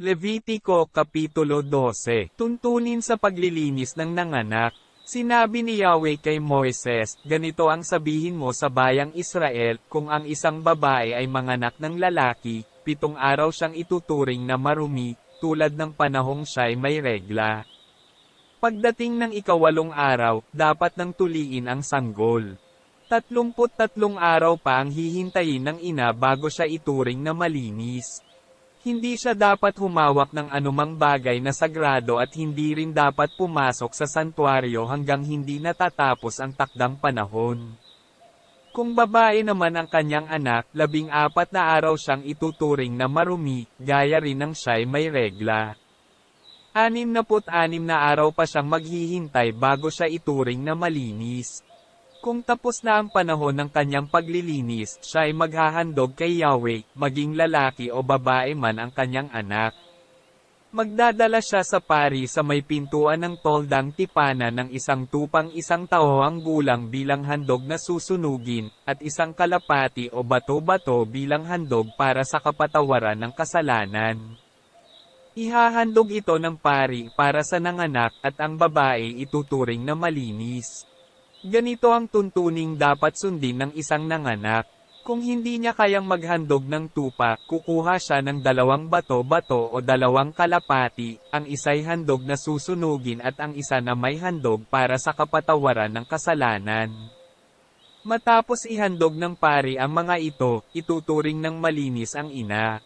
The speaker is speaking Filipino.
Levitico Kapitulo 12 Tuntunin sa paglilinis ng nanganak. Sinabi ni Yahweh kay Moises, ganito ang sabihin mo sa bayang Israel, kung ang isang babae ay manganak ng lalaki, pitong araw siyang ituturing na marumi, tulad ng panahong siya'y may regla. Pagdating ng ikawalong araw, dapat nang tuliin ang sanggol. Tatlumput tatlong araw pa ang hihintayin ng ina bago siya ituring na malinis. Hindi siya dapat humawak ng anumang bagay na sagrado at hindi rin dapat pumasok sa santuaryo hanggang hindi natatapos ang takdang panahon. Kung babae naman ang kanyang anak, labing apat na araw siyang ituturing na marumi, gaya rin ng siya'y may regla. Anim na put anim na araw pa siyang maghihintay bago siya ituring na malinis. Kung tapos na ang panahon ng kanyang paglilinis, siya ay maghahandog kay Yahweh, maging lalaki o babae man ang kanyang anak. Magdadala siya sa pari sa may pintuan ng toldang tipana ng isang tupang isang tao ang gulang bilang handog na susunugin, at isang kalapati o bato-bato bilang handog para sa kapatawaran ng kasalanan. Ihahandog ito ng pari para sa nanganak at ang babae ituturing na malinis. Ganito ang tuntuning dapat sundin ng isang nanganak. Kung hindi niya kayang maghandog ng tupa, kukuha siya ng dalawang bato-bato o dalawang kalapati, ang isa'y handog na susunugin at ang isa na may handog para sa kapatawaran ng kasalanan. Matapos ihandog ng pari ang mga ito, ituturing ng malinis ang ina.